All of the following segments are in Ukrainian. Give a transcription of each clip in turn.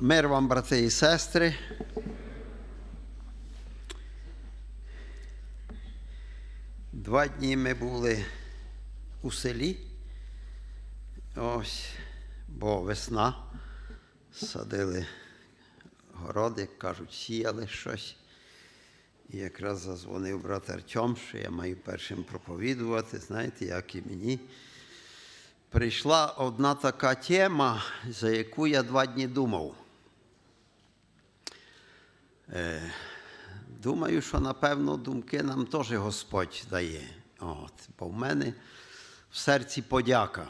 Мир вам, брати і сестри. Два дні ми були у селі. Ось, бо весна. Садили городи, кажуть, сіяли щось. І якраз зазвонив брат Артем, що я маю першим проповідувати, знаєте, як і мені. Прийшла одна така тема, за яку я два дні думав. Е, думаю, що напевно думки нам теж Господь дає. От, бо в мене в серці подяка.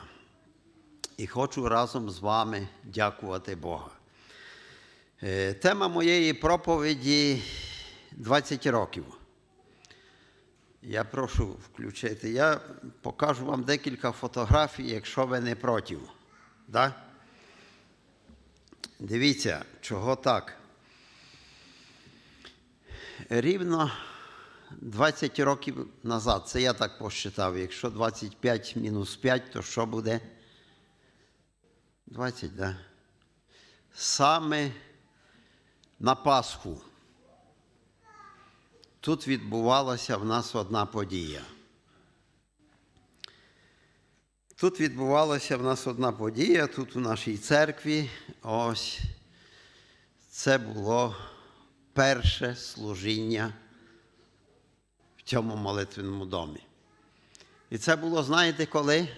І хочу разом з вами дякувати Бога. Е, тема моєї проповіді 20 років. Я прошу включити. Я покажу вам декілька фотографій, якщо ви не проти. Да? Дивіться, чого так. Рівно 20 років назад, це я так посчитав. Якщо 25 мінус 5, то що буде? 20, так? Да? Саме на Пасху. Тут відбувалася в нас одна подія. Тут відбувалася в нас одна подія, тут у нашій церкві. Ось це було перше служіння в цьому молитвеному домі. І це було, знаєте, коли?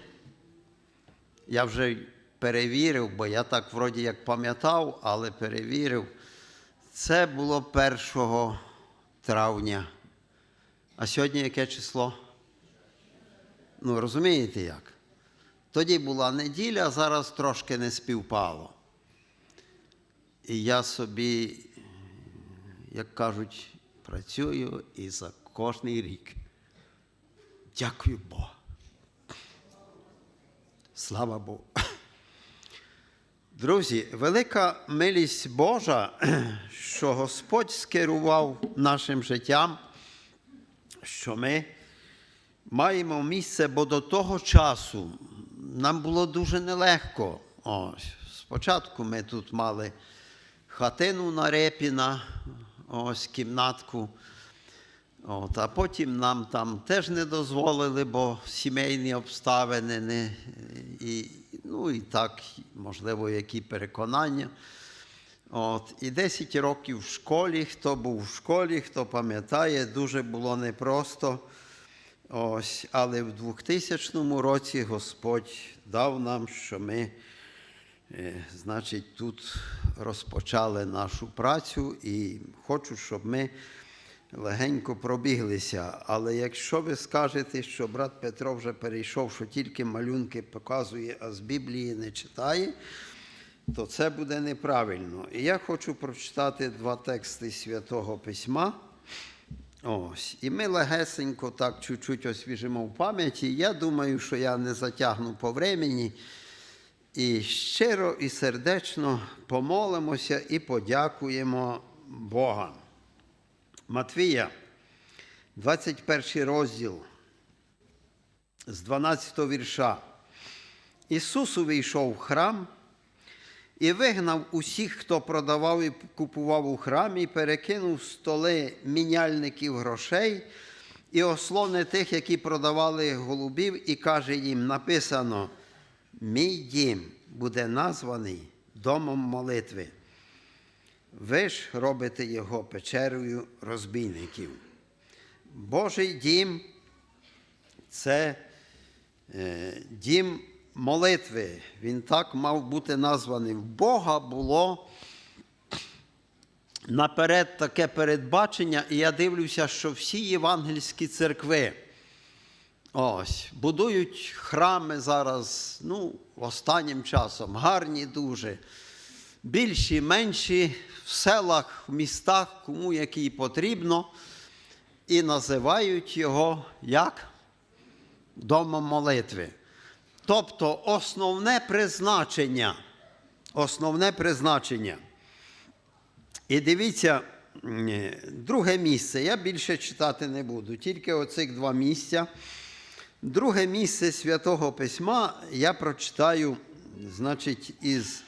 Я вже перевірив, бо я так вроді як пам'ятав, але перевірив. Це було 1 травня. А сьогодні яке число? Ну, розумієте як? Тоді була неділя, а зараз трошки не співпало. І я собі, як кажуть, працюю і за кожний рік. Дякую Богу. Слава Богу. Друзі, велика милість Божа, що Господь скерував нашим життям, що ми маємо місце, бо до того часу нам було дуже нелегко. Ось, спочатку ми тут мали хатину на Репіна, ось кімнатку. От, а потім нам там теж не дозволили, бо сімейні обставини не, і, ну і так, можливо, які переконання. От, І 10 років в школі, хто був в школі, хто пам'ятає, дуже було непросто. Ось, але в 2000 році Господь дав нам, що ми, е, значить, тут розпочали нашу працю і хочу, щоб ми легенько пробіглися. Але якщо ви скажете, що брат Петро вже перейшов, що тільки малюнки показує, а з Біблії не читає, то це буде неправильно. І я хочу прочитати два тексти Святого Письма. Ось. І ми легесенько так чуть-чуть освіжимо в пам'яті. Я думаю, що я не затягну по времені. І щиро і сердечно помолимося і подякуємо Бога. Матвія, 21 розділ з 12 вірша. Ісус увійшов в храм і вигнав усіх, хто продавав і купував у храмі, і перекинув столи міняльників грошей і ослони тих, які продавали голубів, і каже їм: написано: Мій дім буде названий домом молитви. Ви ж робите його печерою розбійників. Божий дім це е, дім молитви. Він так мав бути названий. В Бога було наперед таке передбачення, і я дивлюся, що всі євангельські церкви ось, будують храми зараз, ну, останнім часом, гарні дуже більші, менші, в селах, в містах, кому який потрібно, і називають його як домом молитви. Тобто основне призначення, основне призначення. І дивіться, друге місце. Я більше читати не буду, тільки оцих два місця. Друге місце Святого Письма я прочитаю, значить, із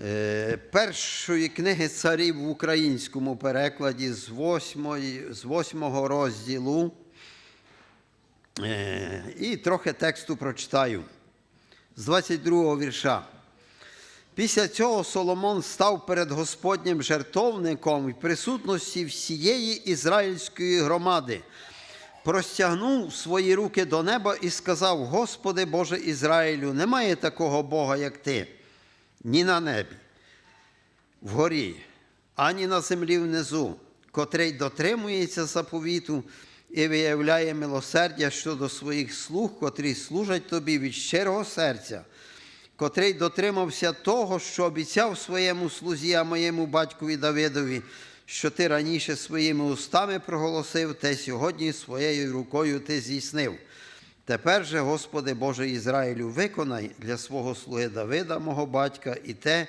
е, першої книги царів в українському перекладі з восьмої, з восьмого розділу. Е, І трохи тексту прочитаю. З 22 вірша. Після цього Соломон став перед Господнім жертовником в присутності всієї ізраїльської громади, простягнув свої руки до неба і сказав: Господи Боже Ізраїлю, немає такого Бога, як ти, ні на небі, вгорі, ані на землі внизу, котрий дотримується заповіту і виявляє милосердя щодо своїх слуг, котрі служать тобі від щирого серця котрий дотримався того, що обіцяв своєму слузі, а моєму батькові Давидові, що ти раніше своїми устами проголосив, те сьогодні своєю рукою ти здійснив. Тепер же, Господи Боже Ізраїлю, виконай для свого слуги Давида, мого батька, і те,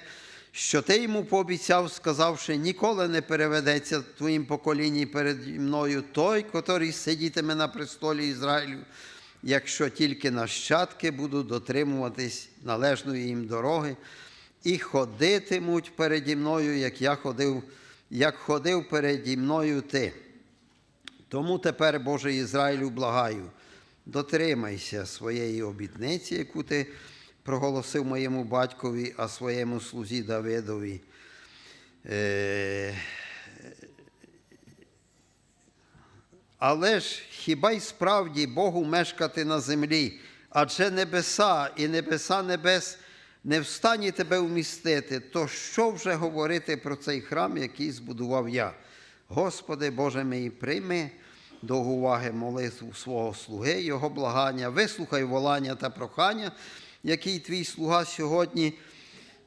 що ти йому пообіцяв, сказавши, ніколи не переведеться твоїм поколінні перед мною той, котрий сидітиме на престолі Ізраїлю, якщо тільки нащадки будуть дотримуватись належної їм дороги і ходитимуть переді мною, як я ходив, як ходив переді мною ти. Тому тепер, Боже Ізраїлю, благаю, дотримайся своєї обітниці, яку ти проголосив моєму батькові, а своєму слузі Давидові. Е, Але ж хіба й справді Богу мешкати на землі, адже небеса і небеса небес не в стані тебе вмістити, то що вже говорити про цей храм, який збудував я? Господи Боже мій, прийми до уваги молитву свого слуги, Його благання, вислухай волання та прохання, який твій слуга сьогодні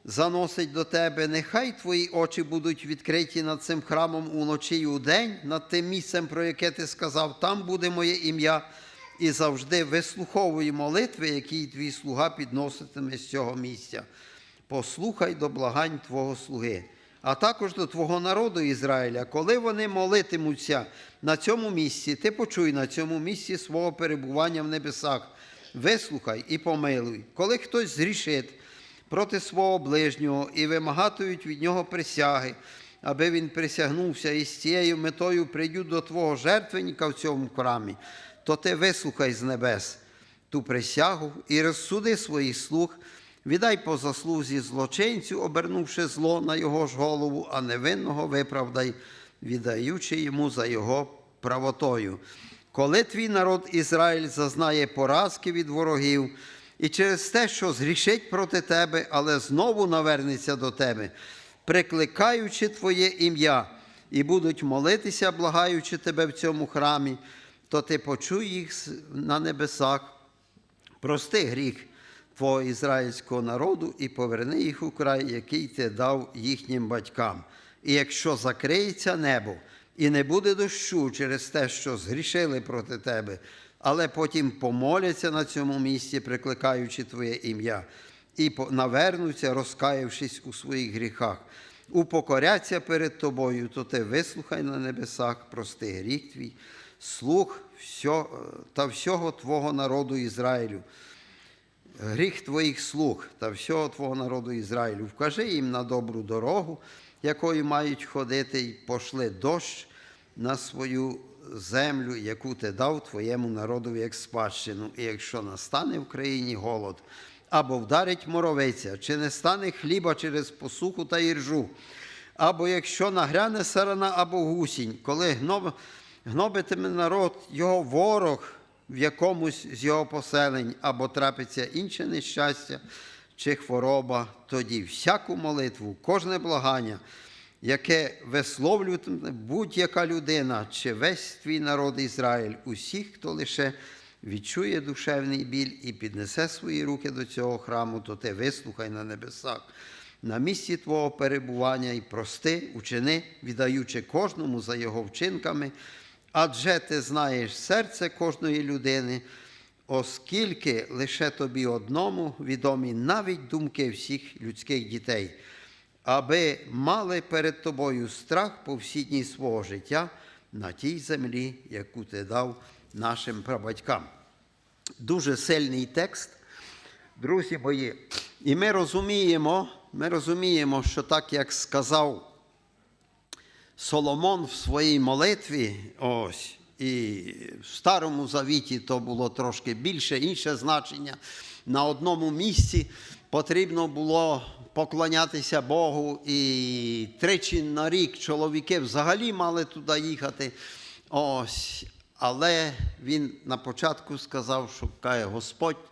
заносить до тебе. Нехай твої очі будуть відкриті над цим храмом уночі й удень, над тим місцем, про яке ти сказав, там буде моє ім'я. І завжди вислуховуй молитви, які твій слуга підноситиме з цього місця. Послухай до благань Твого слуги, а також до Твого народу Ізраїля, коли вони молитимуться на цьому місці, ти почуй на цьому місці свого перебування в небесах. Вислухай і помилуй, коли хтось зрішить проти свого ближнього і вимагатимуть від нього присяги, аби він присягнувся і з цією метою прийдуть до Твого жертвенника в цьому храмі, то ти вислухай з небес ту присягу і розсуди своїх слуг, віддай по заслузі злочинцю, обернувши зло на його ж голову, а невинного виправдай, віддаючи йому за його правотою. Коли твій народ Ізраїль зазнає поразки від ворогів, і через те, що згрішить проти тебе, але знову навернеться до тебе, прикликаючи Твоє ім'я, і будуть молитися, благаючи тебе в цьому храмі, то ти почуй їх на небесах, прости гріх Твого ізраїльського народу і поверни їх у край, який ти дав їхнім батькам. І якщо закриється небо і не буде дощу через те, що згрішили проти тебе, але потім помоляться на цьому місці, прикликаючи Твоє ім'я, і навернуться, розкаявшись у своїх гріхах, упокоряться перед тобою, то ти вислухай на небесах, прости гріх твій, всьо- та всього Твого народу Ізраїлю гріх твоїх слуг та всього твого народу Ізраїлю. Вкажи їм на добру дорогу, якою мають ходити, і пошли дощ на свою землю, яку ти дав твоєму народові як спадщину. І якщо настане в країні голод, або вдарить моровиця, чи не стане хліба через посуху та іржу, або якщо нагряне сарана або гусінь, коли гноб, гнобитиме народ його ворог в якомусь з його поселень, або трапиться інше нещастя чи хвороба, тоді всяку молитву, кожне благання, яке висловлюватиме будь-яка людина, чи весь твій народ Ізраїль, усіх, хто лише відчує душевний біль і піднесе свої руки до цього храму, то ти вислухай на небесах. На місці Твого перебування і прости, учини, віддаючи кожному за його вчинками, адже ти знаєш серце кожної людини, оскільки лише тобі одному відомі навіть думки всіх людських дітей, аби мали перед тобою страх по всі дні свого життя на тій землі, яку ти дав нашим прабатькам. Дуже сильний текст, друзі мої. І ми розуміємо, ми розуміємо, що так як сказав Соломон в своїй молитві, ось, і в Старому Завіті то було трошки більше, інше значення. На одному місці потрібно було поклонятися Богу, і тричі на рік чоловіки взагалі мали туди їхати. Ось. Але він на початку сказав, що каже Господь,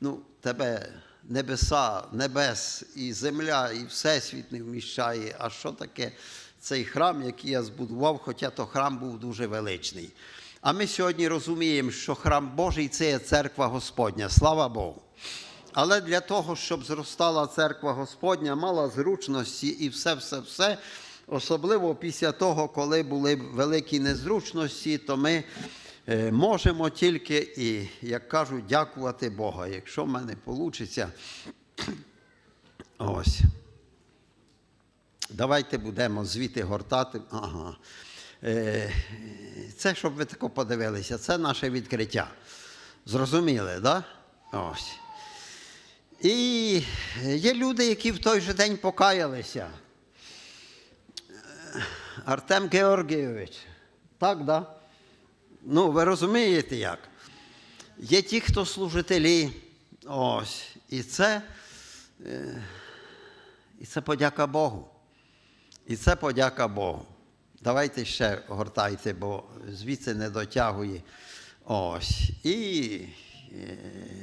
ну, тебе небеса, небес і земля, і всесвіт не вміщає. А що таке цей храм, який я збудував, хоча то храм був дуже величний. А ми сьогодні розуміємо, що храм Божий це є церква Господня. Слава Богу. Але для того, щоб зростала церква Господня, мала зручності і все-все-все, особливо після того, коли були великі незручності, то ми е, можемо тільки і, як кажуть, дякувати Бога. Якщо в мене вийде, ось. Давайте будемо звідти гортати. Ага. Е, Це, щоб ви тако подивилися, це наше відкриття. Зрозуміли? Да? Ось. І є люди, які в той же день покаялися. Артем Георгійович. Так, да? Ну, ви розумієте як? Є ті, хто служителі. Ось. І це, е, і це подяка Богу. І це подяка Богу. Давайте ще гортайте, бо звідси не дотягує. Ось. І е,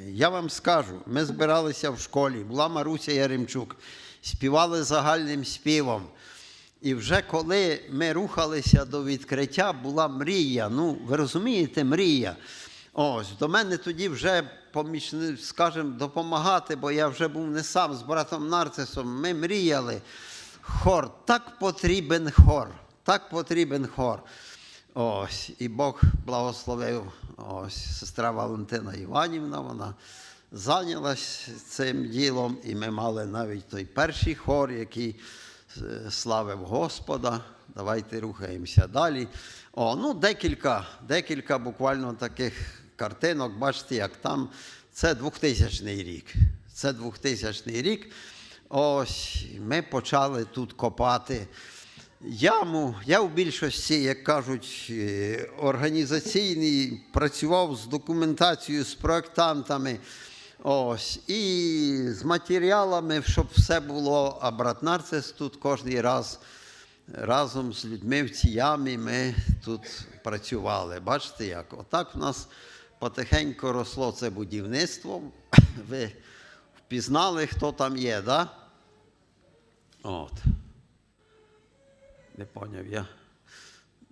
я вам скажу, ми збиралися в школі, була Маруся Яремчук, співали загальним співом. І вже коли ми рухалися до відкриття, була мрія. Ну, ви розумієте, мрія. Ось, до мене тоді вже скажімо, допомагати, бо я вже був не сам з братом Нарцисом. Ми мріяли. Хор, так потрібен хор, так потрібен хор. Ось, і Бог благословив ось, сестра Валентина Іванівна, вона зайнялась цим ділом, і ми мали навіть той перший хор, який е, славив Господа. Давайте рухаємося далі. О, ну, декілька, декілька буквально таких картинок. Бачите, як там. Це 2000 рік. Це 2000 рік. Ось ми почали тут копати яму. Я в більшості, як кажуть, е, організаційний працював з документацією, з проєктантами. Ось, і з матеріалами, щоб все було. А брат Нарцис тут кожен раз разом з людьми в цій ямі ми тут працювали. Бачите, як? Отак в нас потихеньку росло це будівництво. Ви впізнали, хто там є, да? От. Не поняв я.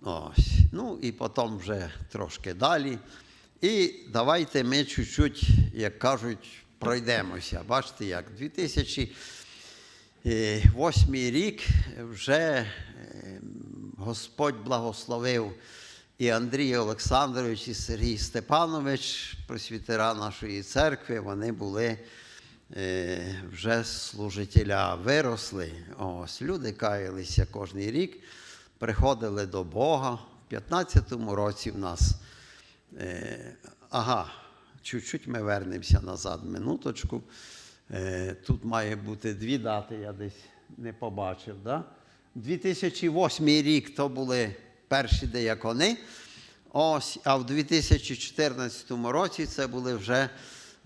Ось. Ну і потім вже трошки далі. І давайте ми чуть-чуть, як кажуть, пройдемося. Бачите, як 2008 рік вже е, Господь благословив і Андрій Олександрович, і Сергій Степанович, просвітера нашої церкви, вони були вже служителя виросли. Ось люди каялися кожен рік, приходили до Бога. В 15-му році в нас. Е, ага, чуть-чуть ми вернемося назад, минуточку. Е, тут має бути дві дати, я десь не побачив. Да? 2008 рік то були перші деякони. Ось, а в 2014 році це були вже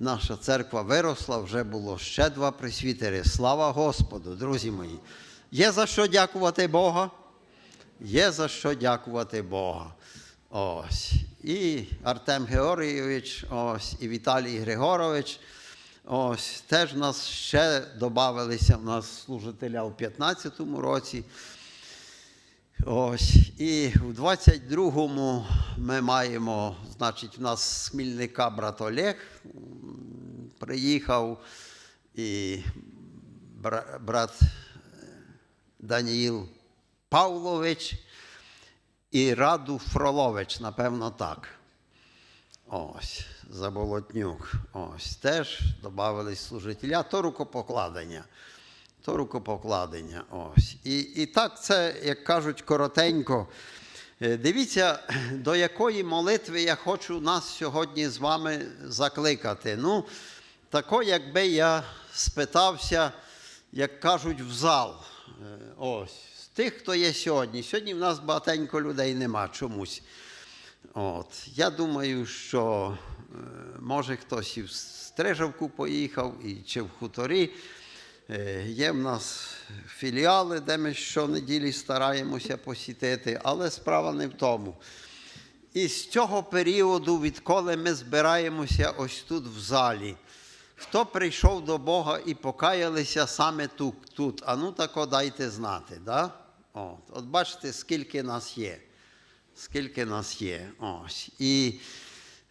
наша церква виросла, вже було ще два присвітери. Слава Господу, друзі мої. Є за що дякувати Бога? Є за що дякувати Бога. Ось. І Артем Георгійович, ось, і Віталій Григорович. Ось, теж нас ще додавалися в нас служителя у 15-му році. Ось, і в 22-му ми маємо, значить, в нас з Хмільника брат Олег приїхав, і брат е, Даніїл Павлович і Раду Фролович, напевно, так. Ось, Заболотнюк. Ось, теж додавались служителя, то рукопокладення. То рукопокладення. Ось. І, і так це, як кажуть, коротенько. Е, Дивіться, до якої молитви я хочу нас сьогодні з вами закликати. Ну, тако, якби я спитався, як кажуть, в зал. Е, Ось. З тих, хто є сьогодні. Сьогодні в нас багатенько людей нема чомусь. От. Я думаю, що е, може хтось і в Стрижавку поїхав, і чи в хуторі. Е, Є в нас філіали, де ми щонеділі стараємося посітити, але справа не в тому. І з цього періоду, відколи ми збираємося ось тут в залі, хто прийшов до Бога і покаялися саме тут, тут а ну тако дайте знати. Да? От, от бачите, скільки нас є. Скільки нас є. Ось. І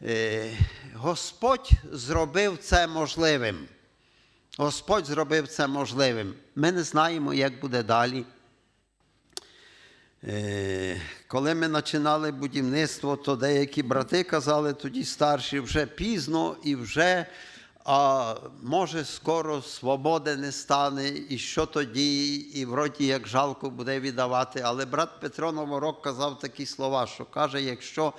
е, Господь зробив це можливим. Господь зробив це можливим. Ми не знаємо, як буде далі. Е, Коли ми починали будівництво, то деякі брати казали тоді старші, вже пізно і вже, а може скоро свободи не стане, і що тоді, і вроді як жалко буде віддавати. Але брат Петро Новорок казав такі слова, що каже, якщо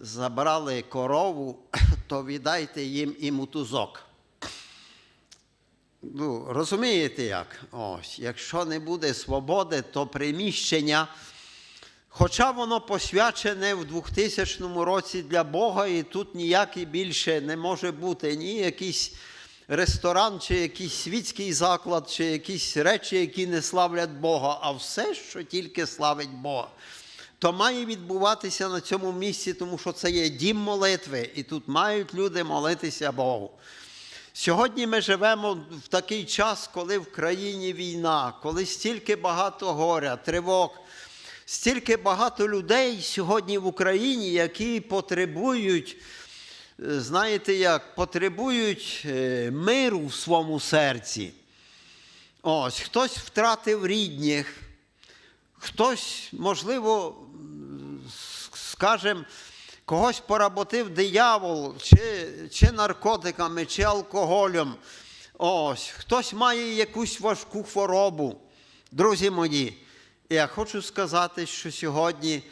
забрали корову, то віддайте їм і мотузок. Ну, розумієте як? Ось, якщо не буде свободи, то приміщення, хоча воно посвячене в 2000 році для Бога, і тут ніякий більше не може бути ні якийсь ресторан, чи якийсь світський заклад, чи якісь речі, які не славлять Бога, а все, що тільки славить Бога. То має відбуватися на цьому місці, тому що це є дім молитви, і тут мають люди молитися Богу. Сьогодні ми живемо в такий час, коли в країні війна, коли стільки багато горя, тривог, стільки багато людей сьогодні в Україні, які потребують, е, знаєте як, потребують е, миру в своєму серці. Ось, хтось втратив рідних, хтось, можливо, скажем, когось поработив диявол, чи, чи наркотиками, чи алкоголем. Ось, хтось має якусь важку хворобу. Друзі мої, я хочу сказати, що сьогодні,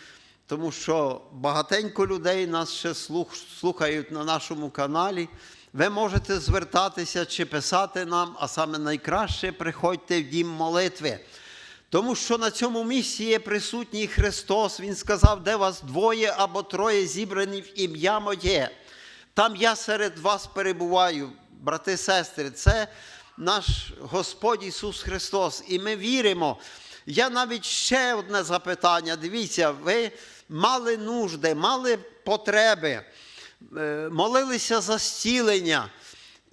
тому що багатенько людей нас ще слух, слухають на нашому каналі. Ви можете звертатися чи писати нам, а саме найкраще приходьте в дім молитви. Тому що на цьому місці є присутній Христос. Він сказав, де вас двоє або троє зібрані в ім'я моє. Там я серед вас перебуваю, брати, сестри. Це наш Господь Ісус Христос. І ми віримо. Я навіть ще одне запитання. Дивіться, ви мали нужди, мали потреби, е, молилися за зцілення.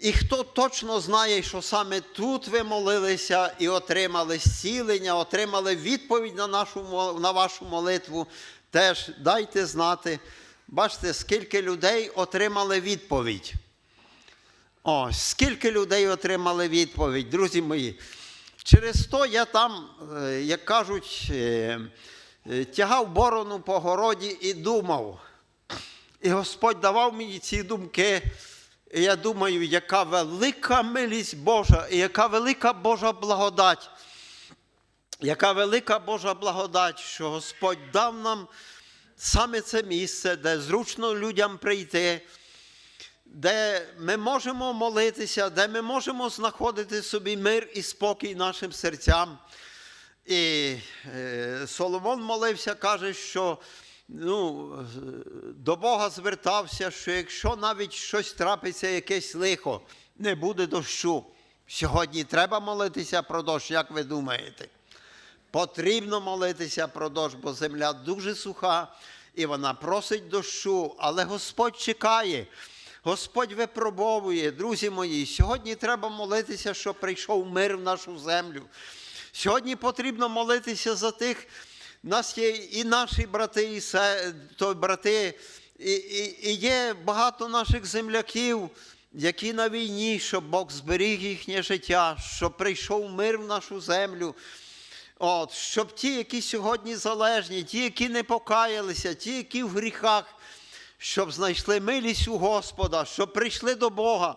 І хто точно знає, що саме тут ви молилися і отримали зцілення, отримали відповідь на, нашу, на вашу молитву, теж дайте знати. Бачите, скільки людей отримали відповідь. Ось, скільки людей отримали відповідь, друзі мої. Через то я там, е, як кажуть, е, е, тягав борону по городі і думав. І Господь давав мені ці думки. І я думаю, яка велика милість Божа, і яка велика Божа благодать. Яка велика Божа благодать, що Господь дав нам саме це місце, де зручно людям прийти, де ми можемо молитися, де ми можемо знаходити собі мир і спокій нашим серцям. І е, Соломон молився, каже, що ну, до Бога звертався, що якщо навіть щось трапиться, якесь лихо, не буде дощу. Сьогодні треба молитися про дощ, як ви думаєте? Потрібно молитися про дощ, бо земля дуже суха і вона просить дощу, але Господь чекає. Господь випробовує, друзі мої. Сьогодні треба молитися, щоб прийшов мир в нашу землю. Сьогодні потрібно молитися за тих. У нас є і наші брати, і то брати, і, і, і є багато наших земляків, які на війні, щоб Бог зберіг їхнє життя, щоб прийшов мир в нашу землю. От, щоб ті, які сьогодні залежні, ті, які не покаялися, ті, які в гріхах, щоб знайшли милість у Господа, щоб прийшли до Бога,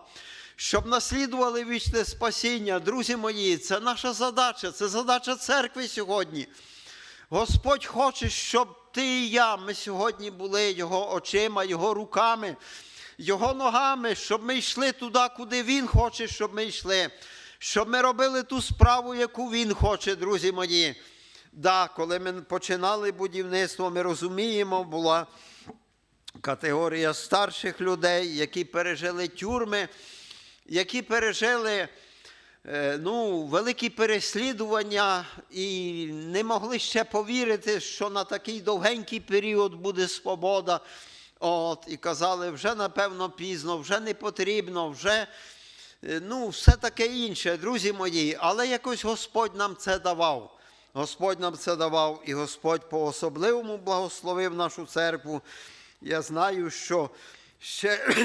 щоб наслідували вічне спасіння. Друзі мої, це наша задача, це задача церкви сьогодні. Господь хоче, щоб ти і я, ми сьогодні були Його очима, Його руками, Його ногами, щоб ми йшли туди, куди Він хоче, щоб ми йшли. щоб ми робили ту справу, яку Він хоче, друзі мої. Да, коли ми починали будівництво, ми розуміємо, була категорія старших людей, які пережили тюрми, які пережили ну, великі переслідування і не могли ще повірити, що на такий довгенький період буде свобода. От, і казали, вже напевно пізно, вже не потрібно, вже е, ну, все таке інше, друзі мої. Але якось Господь нам це давав. Господь нам це давав, і Господь по-особливому благословив нашу церкву. Я знаю, що ще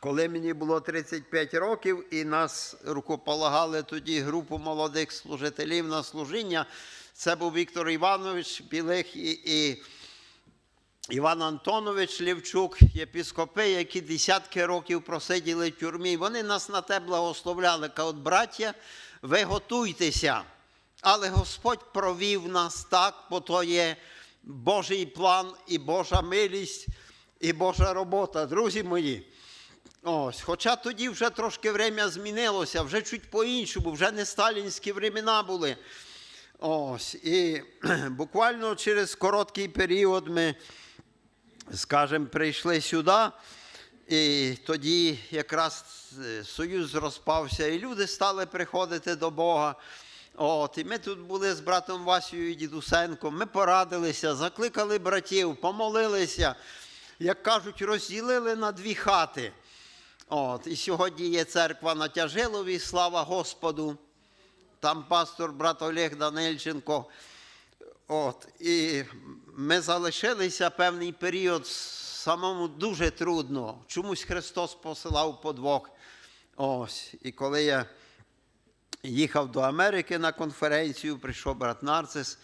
коли мені було 35 років, і нас рукополагали тоді групу молодих служителів на служіння, це був Віктор Іванович Білих і, і Іван Антонович Лівчук, єпіскопи, які десятки років просиділи в тюрмі. Вони нас на те благословляли. Кажуть, браття, ви готуйтеся. Але Господь провів нас так, бо то є Божий план і Божа милість, і Божа робота, друзі мої. Ось, хоча тоді вже трошки время змінилося, вже чуть по-іншому, вже не сталінські времена були. Ось, і буквально через короткий період ми, скажімо, прийшли сюди, і тоді якраз е, союз розпався, і люди стали приходити до Бога. От, і ми тут були з братом Васією і дідусенком, ми порадилися, закликали братів, помолилися, як кажуть, розділили на дві хати. От, і сьогодні є церква на Тяжилові, слава Господу. Там пастор брат Олег Данильченко. От, і ми залишилися певний період самому дуже трудно. Чомусь Христос посилав подвох. Ось. І коли я їхав до Америки на конференцію, прийшов брат Нарцис,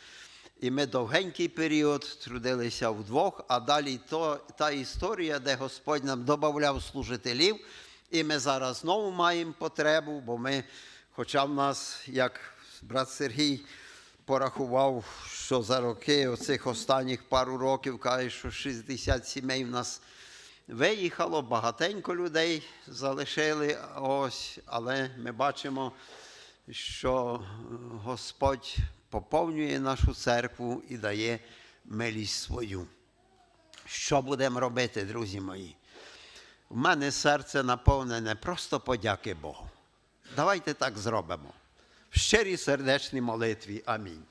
і ми довгенький період трудилися вдвох, а далі то, та історія, де Господь нам додавав служителів, і ми зараз знову маємо потребу, бо ми, хоча в нас, як брат Сергій порахував, що за роки оцих останніх пару років, каже, що 60 сімей в нас виїхало, багатенько людей залишили, ось, але ми бачимо, що Господь поповнює нашу церкву і дає милість свою. Що будемо робити, друзі мої? У мене серце наповнене просто подяки Богу. Давайте так зробимо. В щирій сердечній молитві. Амінь.